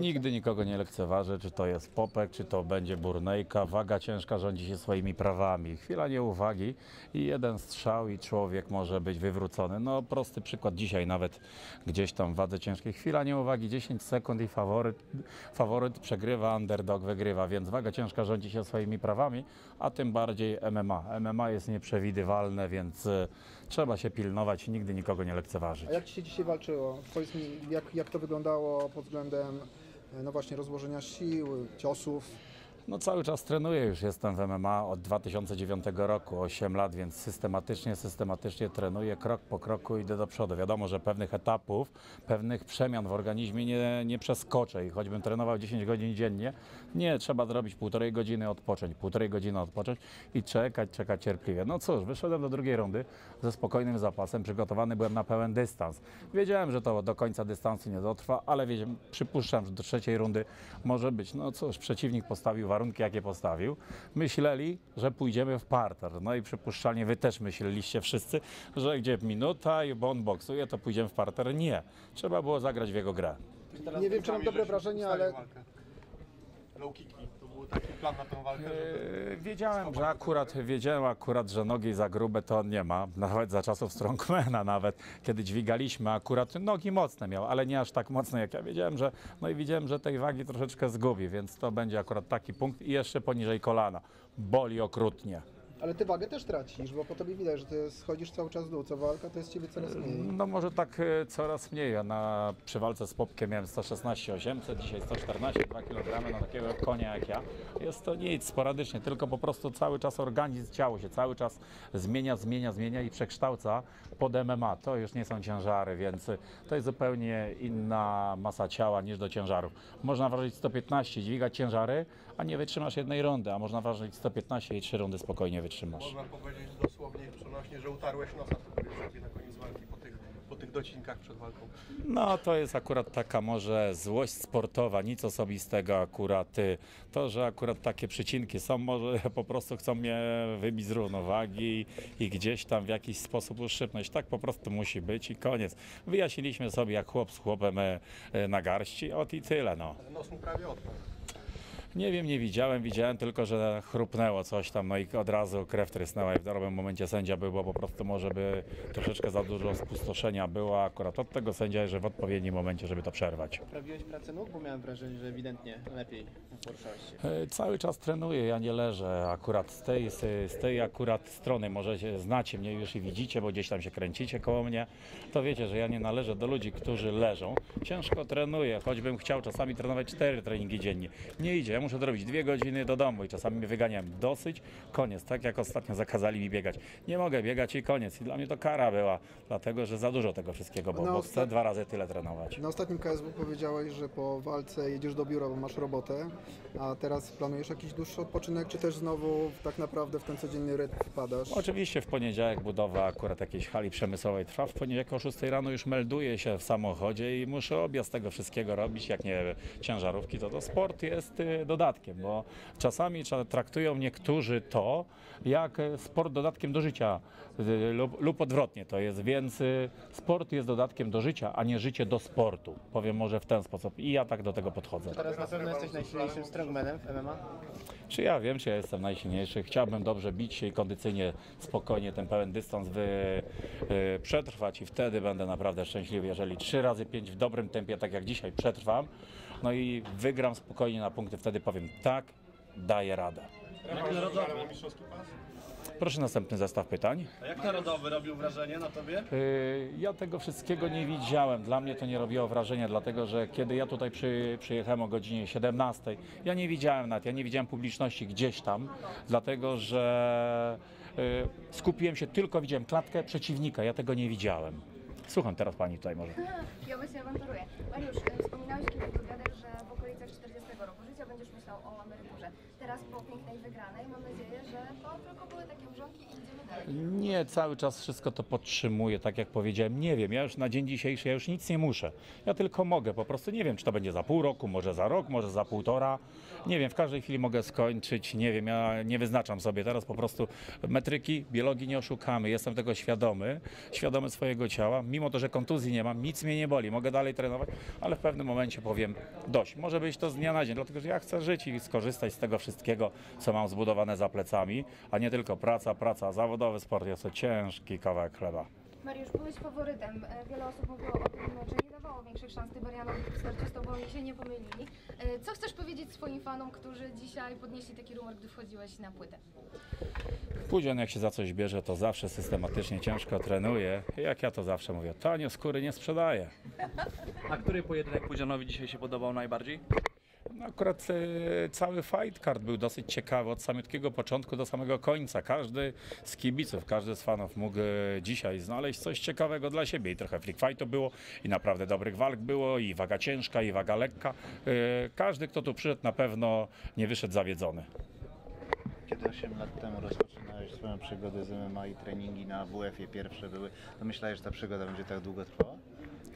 Nigdy nikogo nie lekceważę, czy to jest Popek, czy to będzie Burnejka. Waga ciężka rządzi się swoimi prawami. Chwila nieuwagi i jeden strzał i człowiek może być wywrócony. No prosty przykład dzisiaj nawet gdzieś tam w wadze ciężkiej. Chwila nieuwagi, 10 sekund i faworyt, faworyt przegrywa, underdog wygrywa, więc waga ciężka rządzi się swoimi prawami, a tym bardziej MMA. MMA jest nieprzewidywalne, więc e, trzeba się pilnować i nigdy nikogo nie lekceważyć. A jak Ci się dzisiaj walczyło? Powiedz mi, jak, jak to wyglądało pod względem no właśnie rozłożenia sił, ciosów? No cały czas trenuję, już jestem w MMA od 2009 roku, 8 lat, więc systematycznie, systematycznie trenuję, krok po kroku idę do przodu. Wiadomo, że pewnych etapów, pewnych przemian w organizmie nie, nie przeskoczę i choćbym trenował 10 godzin dziennie, nie, trzeba zrobić półtorej godziny odpocząć, półtorej godziny odpocząć i czekać, czekać cierpliwie. No cóż, wyszedłem do drugiej rundy ze spokojnym zapasem, przygotowany byłem na pełen dystans. Wiedziałem, że to do końca dystansu nie dotrwa, ale wiedziałem, przypuszczam, że do trzeciej rundy może być. No cóż, przeciwnik postawił warunki, jakie postawił. Myśleli, że pójdziemy w parter. No i przypuszczalnie wy też myśleliście wszyscy, że gdzie minuta i bo on boksuje, to pójdziemy w parter. Nie. Trzeba było zagrać w jego grę. Nie wiem, czy mam dobre wrażenie, ale Low kicki, był taki plan na tą walkę, żeby... Yy, Wiedziałem, że akurat wiedziałem akurat, że nogi za grube to on nie ma. Nawet za czasów strongmana nawet, kiedy dźwigaliśmy akurat nogi mocne miał, ale nie aż tak mocne jak ja wiedziałem, że no i widziałem, że tej wagi troszeczkę zgubi, więc to będzie akurat taki punkt i jeszcze poniżej kolana. Boli okrutnie. Ale ty wagę też tracisz, bo po tobie widać, że ty schodzisz cały czas w dół. Co walka to jest ciebie coraz mniej. No może tak e, coraz mniej. Ja na przy walce z Popkiem miałem 116 800, dzisiaj 114, 2 kg na takiego konia jak ja. Jest to nic, sporadycznie, tylko po prostu cały czas organizm, ciało się cały czas zmienia, zmienia, zmienia i przekształca pod MMA. To już nie są ciężary, więc e, to jest zupełnie inna masa ciała niż do ciężarów. Można ważyć 115, dźwigać ciężary, a nie wytrzymasz jednej rundy, a można ważyć 115 i 3 rundy spokojnie wytrzymasz. Można powiedzieć dosłownie i przenośnie, że utarłeś nosa sobie na koniec walki po tych, po tych docinkach przed walką. No to jest akurat taka może złość sportowa, nic osobistego akurat. y, To, że akurat takie przycinki są, może po prostu chcą mnie wybić z równowagi i gdzieś tam w jakiś sposób uszczypnąć. Tak po prostu musi być i koniec. Wyjaśniliśmy sobie jak chłop z chłopem y, y, na garści, ot i tyle no. Nos mu prawie odpadł. Nie wiem, nie widziałem, widziałem tylko, że chrupnęło coś tam, no i od razu krew trysnęła i w dobrym momencie sędzia był, bo po prostu może by troszeczkę za dużo spustoszenia było akurat od tego sędzia, że w odpowiednim momencie, żeby to przerwać. Poprawiłeś pracę nóg, bo miałem wrażenie, że ewidentnie lepiej poruszałeś się. E, Cały czas trenuję, ja nie leżę akurat z tej, z, tej akurat strony, możecie, znacie mnie już i widzicie, bo gdzieś tam się kręcicie koło mnie, to wiecie, że ja nie należę do ludzi, którzy leżą. Ciężko trenuję, choćbym chciał czasami trenować cztery treningi dziennie. Nie idzie, ja muszę zrobić dwie godziny do domu i czasami mnie wyganiałem dosyć, koniec, tak jak ostatnio zakazali mi biegać. Nie mogę biegać i koniec i dla mnie to kara była, dlatego, że za dużo tego wszystkiego, bo, bo chcę dwa razy tyle trenować. Na ostatnim KSW powiedziałeś, że po walce jedziesz do biura, bo masz robotę, a teraz planujesz jakiś dłuższy odpoczynek, czy też znowu tak naprawdę w ten codzienny rytm wpadasz? Oczywiście w poniedziałek budowa akurat jakiejś hali przemysłowej trwa. W poniedziałek o 6 rano już melduję się w samochodzie i muszę objazd tego wszystkiego robić. Jak nie ciężarówki, to to sport jest y, dodatkiem, bo czasami traktują niektórzy to jak sport dodatkiem do życia y, lub, lub odwrotnie to jest, więc y, sport jest dodatkiem do życia, a nie życie do sportu. Powiem może w ten sposób i ja tak do tego podchodzę. Teraz na pewno jesteś najsilniejszym strongmanem w MMA. Czy ja wiem, czy ja jestem najsilniejszy? Chciałbym dobrze bić się i kondycyjnie, spokojnie ten pełen dystans wy, y, przetrwać i wtedy będę naprawdę szczęśliwy. Jeżeli 3 razy 5 w dobrym tempie, tak jak dzisiaj, przetrwam, no i wygram spokojnie na punkty, wtedy powiem tak, daję radę. Jak narodowy? Proszę następny zestaw pytań. A jak narodowy robił wrażenie na tobie? Y, Ja tego wszystkiego nie widziałem. Dla mnie to nie robiło wrażenia, dlatego że kiedy ja tutaj przy, przyjechałem o godzinie 17, ja nie widziałem nawet, ja nie widziałem publiczności gdzieś tam, dlatego że y, skupiłem się tylko, widziałem klatkę przeciwnika, ja tego nie widziałem. Słucham teraz pani tutaj może. Ja właśnie awanturuję. Mariusz, e, wspominałeś kilku wywiadach, że w okolicach 40 roku życia będziesz myślał o emeryturze. Teraz po pięknej wygranej mam nadzieję, że to tylko były takie mrzonki i idziemy dalej. Nie, cały czas wszystko to podtrzymuję, tak jak powiedziałem. Nie wiem, ja już na dzień dzisiejszy ja już nic nie muszę. Ja tylko mogę, po prostu nie wiem, czy to będzie za pół roku, może za rok, może za półtora. Nie wiem, w każdej chwili mogę skończyć, nie wiem, ja nie wyznaczam sobie teraz po prostu metryki, biologii nie oszukamy, jestem tego świadomy, świadomy swojego ciała. Mimo to, że kontuzji nie mam, nic mnie nie boli, mogę dalej trenować, ale w pewnym momencie powiem dość. Może być to z dnia na dzień, dlatego że ja chcę żyć i skorzystać z tego wszystkiego, co mam zbudowane za plecami, a nie tylko praca, praca, zawodowy sport jest to ciężki kawałek chleba. Mariusz, byłeś faworytem. E, Wiele osób mówiło o tym, że nie dawało większych szans Tyberianowi w starciu z tobą i się nie pomylili. E, Co chcesz powiedzieć swoim fanom, którzy dzisiaj podnieśli taki rumor, gdy wchodziłeś na płytę? Pudzian jak się za coś bierze, to zawsze systematycznie ciężko trenuje. Jak ja to zawsze mówię, tanio skóry nie sprzedaje. A który pojedynek Pudzianowi dzisiaj się podobał najbardziej? Akurat e, cały fight card był dosyć ciekawy od samego początku do samego końca. Każdy z kibiców, każdy z fanów mógł e, dzisiaj znaleźć coś ciekawego dla siebie. I trochę freak fightu było, i naprawdę dobrych walk było, i waga ciężka, i waga lekka. E, każdy, kto tu przyszedł, na pewno nie wyszedł zawiedzony. Kiedy 8 lat temu rozpoczynałeś swoją przygodę z MMA i treningi na WF-ie pierwsze były, to myślałeś, że ta przygoda będzie tak długo trwała?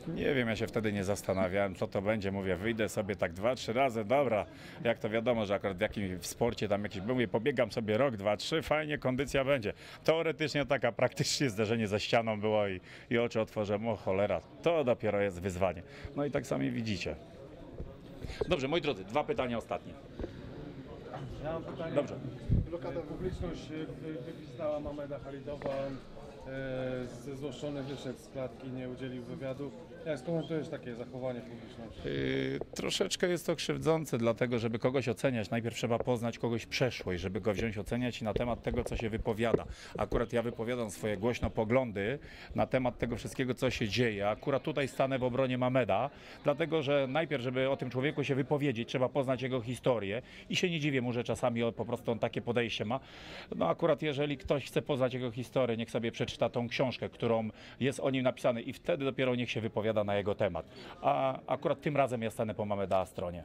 Nie wiem, ja się wtedy nie zastanawiałem, co to będzie. Mówię, wyjdę sobie tak dwa, trzy razy, dobra. Jak to wiadomo, że akurat w jakimś w sporcie tam jakiś, mówię, pobiegam sobie rok, dwa, trzy, fajnie, kondycja będzie. Teoretycznie taka, praktycznie zderzenie ze ścianą było i, i oczy otworzę, o cholera, to dopiero jest wyzwanie. No i tak sami widzicie. Dobrze, moi drodzy, dwa pytania ostatnie. Ja mam pytanie. Dobrze. Publiczność e, wy- wygwizdała Mameda Halidowa, e, zezłoszczony wyszedł z klatki, nie udzielił wywiadu. Jak skomentujesz takie zachowanie publiczności? Yy, troszeczkę jest to krzywdzące, dlatego żeby kogoś oceniać, najpierw trzeba poznać kogoś przeszłość, żeby go wziąć, oceniać na temat tego, co się wypowiada. Akurat ja wypowiadam swoje głośno poglądy na temat tego wszystkiego, co się dzieje. Akurat tutaj stanę w obronie Mameda, dlatego że najpierw, żeby o tym człowieku się wypowiedzieć, trzeba poznać jego historię i się nie dziwię mu, że czasami po prostu on takie podejście ma. No akurat jeżeli ktoś chce poznać jego historię, niech sobie przeczyta tą książkę, którą jest o nim napisane i wtedy dopiero niech się wypowiada na jego temat. A akurat tym razem ja stanę po Mameda stronie.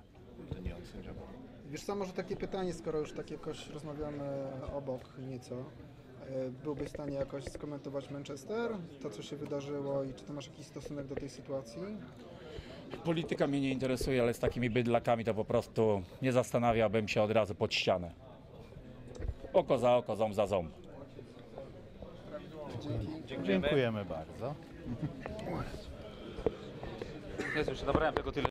Wiesz co, może takie pytanie, skoro już tak jakoś rozmawiamy obok nieco. E, Byłbyś w stanie jakoś skomentować Manchester, to co się wydarzyło i czy ty masz jakiś stosunek do tej sytuacji? Polityka mnie nie interesuje, ale z takimi bydlakami to po prostu nie zastanawiałbym się od razu pod ścianę. Oko za oko, ząb za ząb. Dziękujemy bardzo. Jezu, jeszcze dobrałem tego tyle.